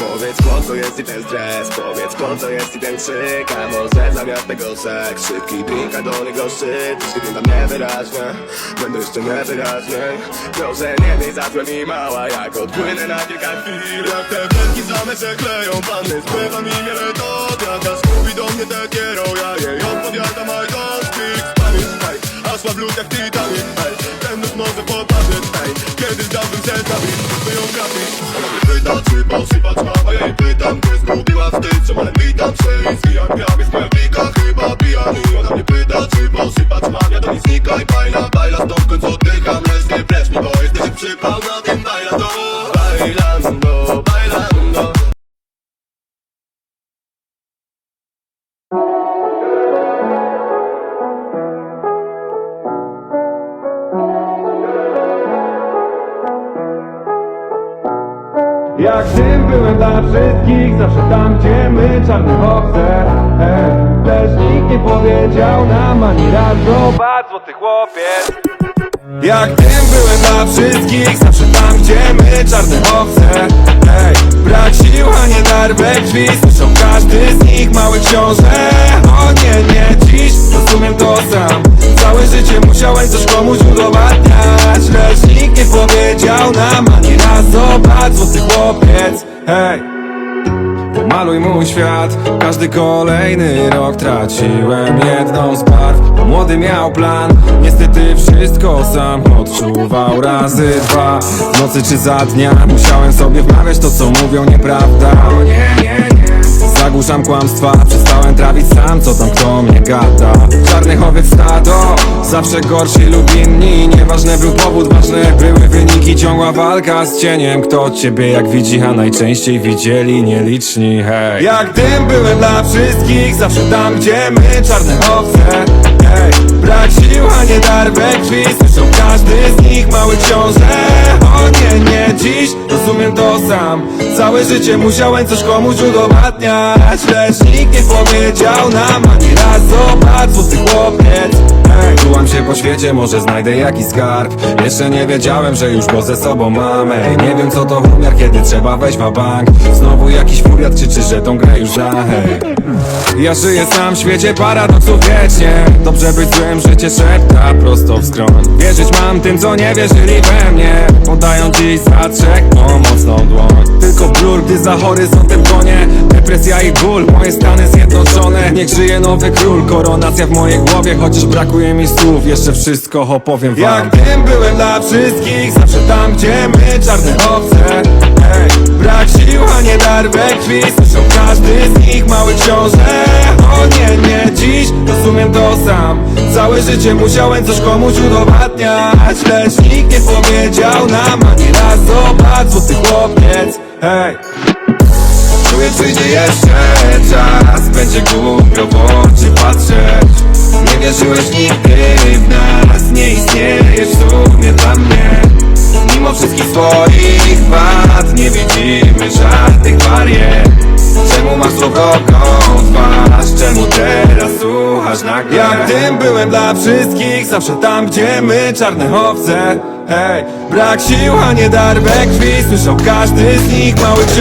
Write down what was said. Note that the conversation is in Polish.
Powiedz po co jest i ten stres? Powiedz po co jest i ten krzyk? A może zamiast tego seks Szybki drink, a do niego szczyt Jeśli wyglądam niewyraźnie Będę jeszcze niewyraźniej. Proszę nie miej za złe mi mała Jak odpłynę na kilka chwil. Jak te wędki same się kleją Panny spływa mi miele to Jakaś mówi do mnie te kierą Ja jej odpowiadam I don't speak Spanish. Ej, a słab lud jak Titanic. Ej, ten nóż może popatrzeć. Ej, kiedy zdałbym się zabić By ją Mam A ja jej pytam gdzie zgubiła wstyd Czemu ale witam się i zwijam gram Jest moja klika chyba pijany Ona mnie pyta czy posypać mam Ja do niej znikaj bajla Bajla stąd w końcu oddycham Lecz nie precz mi bo jesteś przypał na tym Jak tym byłem dla wszystkich, zawsze tam gdzie my czarnych owce Ej, Lecz nikt nie powiedział nam ani raz Zobacz złoty chłopiec Jak tym byłem dla wszystkich, zawsze tam gdzie my czarne owce Ej, Brak sił, a nie dar we krwi Słyszał każdy z nich mały książę. O nie, nie, dziś rozumiem to sam. Całe życie musiałem coś komuś udowadniać. Lecz nikt nie powiedział nam ani raz Zobacz, złoty chłopiec. Hej Pomaluj mój świat, każdy kolejny rok traciłem jedną z barw. Młody miał plan, niestety wszystko sam odczuwał razy dwa. W nocy czy za dnia musiałem sobie wmawiać to co mówią nieprawda. Zagłuszam kłamstwa, przestałem trawić sam co tam kto mnie gada. Czarnych owiec stado, zawsze gorsi lub inni Nieważne był powód, ważne były wyniki. Ciągła walka z cieniem, kto ciebie jak widzi A najczęściej widzieli nieliczni, hej. Jak dym byłem dla wszystkich, zawsze tam gdzie my czarne owce. Hej, brak sił, a nie dar we krwi. Słyszał każdy z nich mały książę O nie, nie, dziś. Rozumiem to sam. Całe życie musiałem coś komuś udowadniać. Lecz nikt nie powiedział nam ani raz Zobacz, świecie, może znajdę jakiś skarb. Jeszcze nie wiedziałem, że już go ze sobą mam Ej, nie wiem co to umiar, kiedy trzeba wejść w bank. Znowu jakiś furiat krzyczy, że tą grę już Hej. Ja żyję sam w świecie paradoksów wiecznie. Dobrze być złym, życie szepta prosto w skroń. Wierzyć mam tym, co nie wierzyli we mnie. Podają dziś za trzech pomocną dłoń. Tylko blur, gdy za horyzontem konie Depresja i ból, moje stany zjednoczone. Niech żyje nowy król, koronacja w mojej głowie Chociaż brakuje mi słów, jeszcze wszystko opowiem wam. Jak tym byłem dla wszystkich, zawsze tam gdzie my czarne owce. Ej, Brak sił, a nie dar we krwi. Słyszał każdy z nich mały książę O nie, nie, dziś rozumiem to sam. Całe życie musiałem coś komuś udowadniać Lecz nie powiedział nam ani raz Zobacz, złoty chłopiec, hej. Czuję przyjdzie jeszcze czas. Będzie głupio w oczy patrzeć. Nie wierzyłeś nigdy w nas. Nie istniejesz w sumie dla mnie. Mimo wszystkich swoich wad Nie widzimy żadnych barier. Czemu masz srogą twarz? Czemu teraz słuchasz nagle? Jak tym byłem dla wszystkich Zawsze tam gdzie my czarne owce Hej, brak sił, a nie dar we krwi. Słyszał każdy z nich mały książ